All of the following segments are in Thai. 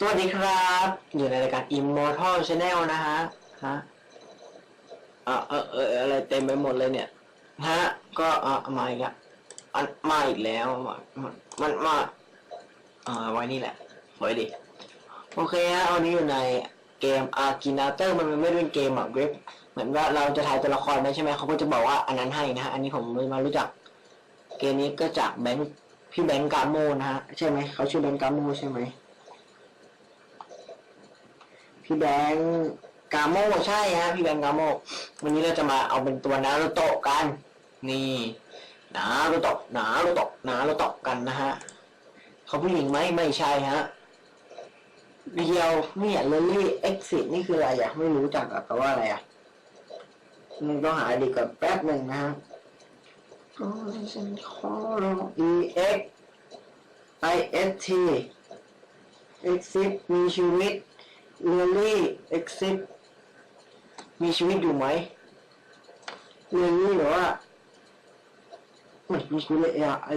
สวัสดีครับ อยู่ในรายการ Immortal Channel นะฮะ ฮะอะเออเอออะไรเต็มไปหมดเลยเนี่ย ฮะ ก็อะมาอีกแล้วอันมาอีกแล้วมันมันมาอ่าไว้นี่แหละไว้ดิโอเคฮะวันนี้อยู่ในเกม Akinator มันไม่ได้เป็นเกมอะเว็บ เหมือนว่าเราจะถ่ายตัวละครได้ใช่ไหมเขาก็จะบอกว่าอันนั้นให้นะฮะ อันนี้ผมมารู้จัก เกมนี้ก็จากแบงค์พี่แบงค์กาโมนะฮะ ใช่ไหม เขาชื่อแบงค์กาโมใช่ไหม พี่แบงค์กาโมใช่ฮะพี่แบงค์กาโมวันนี้เราจะมาเอาเป็นตัวนารูโตะกัน นี่นารูโตะนารูโตะนารูโตะกันนะฮะเขาผู้หญิงไหมไม่ใช่ฮะเดียวเนี่ยเลลี่เอ็กซิสนี่คืออะไรอะไม่รู้จักอะแปลว่าอะไรอะมันต้องหาดีก่อนแป๊บหนึ่งนะฮะอ้ยฉันขอร้อง E X I S T exit มีชีวิต เรลลี่เอ็กซิสมีชีวิตอยู่ไหมเรลลี่หรือว่ามันมีชีวิตเลไอไอ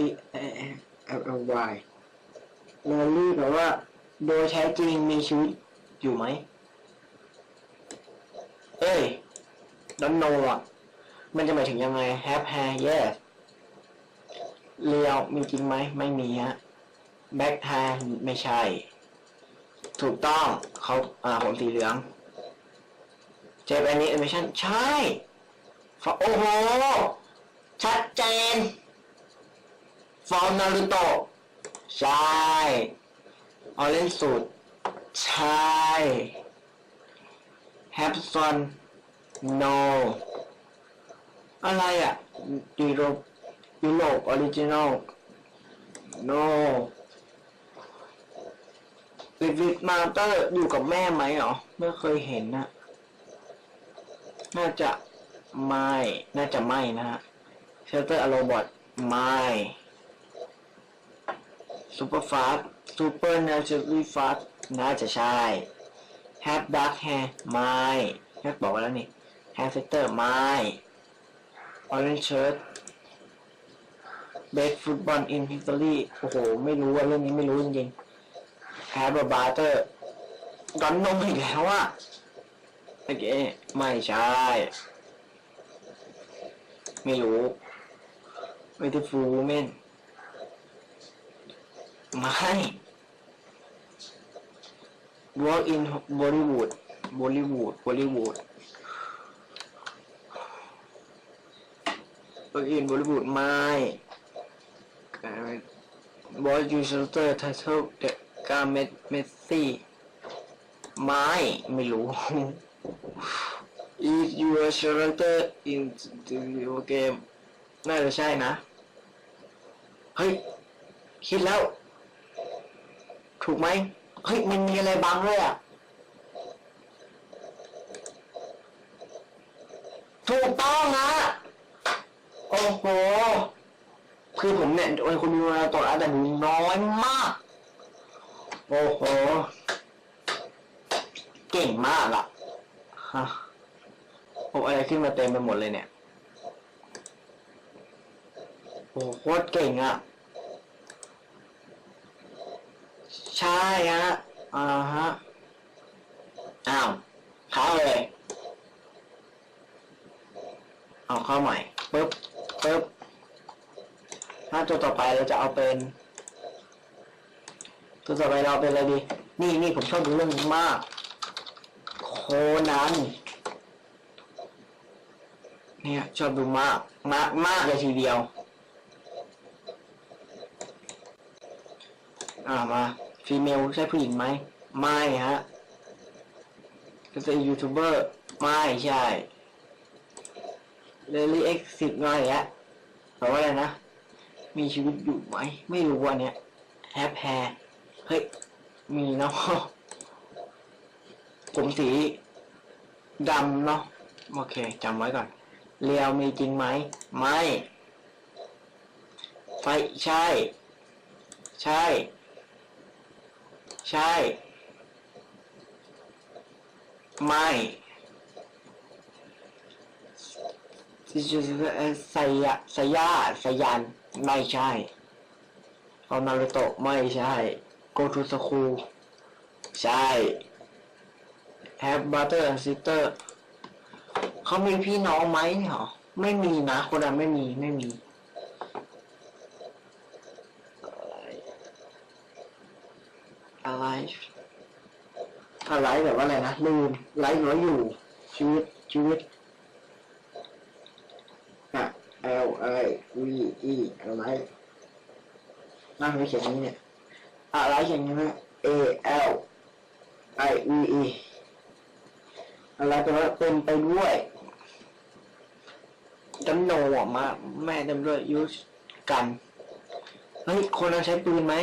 เอลเอลวายเรลลี่แปลว่า โดยแท้จริงมีชีวิตอยู่ไหมเอ้ยดอนโนอะ มันจะหมายถึงยังไง have hair yes เรียวมีจริงไหม ไม่มีฮะ back hair ไม่ใช่ ถูกต้องเขาอ่าผมสีเหลืองเจแปนนี้แอนิเมชั่นใช่ฟโอ้โห ชัดเจน ฟอร์มนารูโตะใช่ออเรนสูตรใช่แฮปซอนโนอะไรอะยุโรปยุโรปออริจินอลโน วิดวิดมาเตอร์อยู่กับแม่ไหมเหรอไม่เคยเห็นนะน่าจะไม่ น่าจะไม่นะฮะเชลเตอร์อโรบอทไม่ซูเปอร์ฟาสซูเปอร์นาจูรี่ฟาสน่าจะใช่แฮปดักแฮไม่แฮปบอกแล้วนี่แฮปเซตเตอร์ไม่ออเรนจ์เชิร์ตเบสฟุตบอลอินพิตอรี่โอ้โห ไม่รู้ว่าเรื่องนี้ไม่รู้จริงๆ แฮปบาร์เตอร์ดอนนมอีกแล้วอะโอเคไม่ใช่ ไม่รู้ไม่ได้ฟูเมนไม่ work in Bollywood Bollywood Bollywood work in Bollywood ไม่ Boy You Shelter Title The Garment Messi ไม่ไม่รู้ Is your shelter in the video game น่าจะใช่นะ เฮ้ย คิดแล้ว ถูกไหม เฮ้ย มันมีอะไรบังเลยอะ ถูกต้องนะ โอ้โห คือผมเนี่ยเป็นคนมีเวลาตรวจแต่นูน้อยมาก โอ้โห เก่งมากอะฮะผมอะไรขึ้นมาเต็มไปหมดเลยเนี่ย โอ้โคตรเก่งอะใช่ฮะ อ่าฮะ อ้าวเข้าเลย เอาเข้าใหม่ปึ๊บปึ๊บถ้าตัวต่อไปเราจะเอาเป็น ตัวต่อไปเราเป็นอะไรดี นี่นี่ผมชอบดูเรื่องนี้มาก โคนัน เนี่ยชอบดูมากมากมากเลยทีเดียว อ่ามาฟีเมลใช่ผู้หญิงไหม ไม่ฮะก็จะยูทูบเบอร์ ไม่ใช่เลลี่เอ็กซ์สิบน้อยแล้วแปลว่าอะไรนะ มีชีวิตอยู่ไหม ไม่รู้อันเนี้ยแฮปแฮ เฮ้ย มีเนาะผมสีดำเนาะโอเคจำไว้ก่อนเรียวมีจริงไหม ไม่ ไฟ ใช่ ใช่ ใช่ ไม่ไซยะไซยาไซยัน ไม่ใช่เอานารุโตะไม่ใช่ go to school ใช่ have brother and sister เขามีพี่น้องไหมเหรอ ไม่มีนะ คนนั้นไม่มีไม่มีอะไรอะไรแบบว่าอะไรนะลืมไลฟ์หรืออยู่ ชีวิตชีวิตอะ L I V E อะไรน่าไม่เขียนอย่างนี้เนี่ย อะไรอย่างนี้ไหม A L I V E อะไรแปลว่าเป็นไปด้วยจำโนอะมาแม่เต็มด้วยยูสกันเฮ้ยคนนั้นใช้ปืนไหม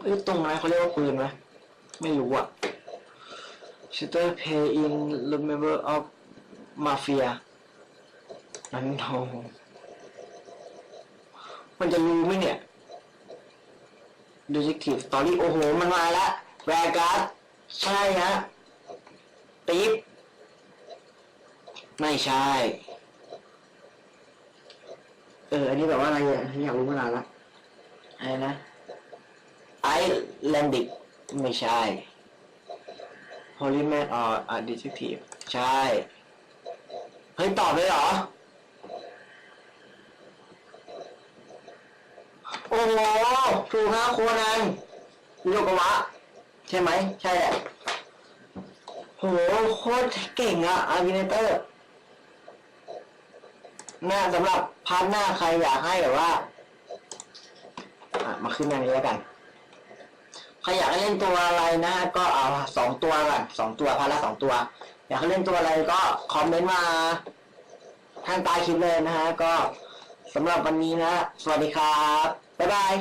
เอ้ยตรงนั้นเขาเรียกว่าปืนไหมไม่รู้อะ Shooter pay in the member of mafia นั่นโน มันจะรู้ไหมเนี่ย Detective Story โอ้โห มันมาแล้วแวร์การ์ดใช่ฮะติ๊บไม่ใช่ เออ อันนี้แบบว่าอะไรอะอยากรู้มานานละอะไรนะไอแลนดิกไม่ใช่ Polyman or a detective ใช่ เฮ้ย ตอบเลยเหรอ โอ้โหถูกห้าโคนันโยกวะ ใช่ไหม ใช่แหละโหโคตรเก่งอะอาร์บิเนเตอร์หน้าสำหรับพาร์ทหน้าใครอยากให้แบบว่ามาขึ้นหน้านี้แล้วกันใครอยากให้เล่นตัวอะไรนะ ก็เอาสองตัวก่อนสองตัวพาร์ทละสองตัว อยากให้เล่นตัวอะไรก็คอมเมนต์มาทางใต้คลิปเลยนะฮะก็ สำหรับวันนี้นะ สวัสดีครับ บ๊ายบาย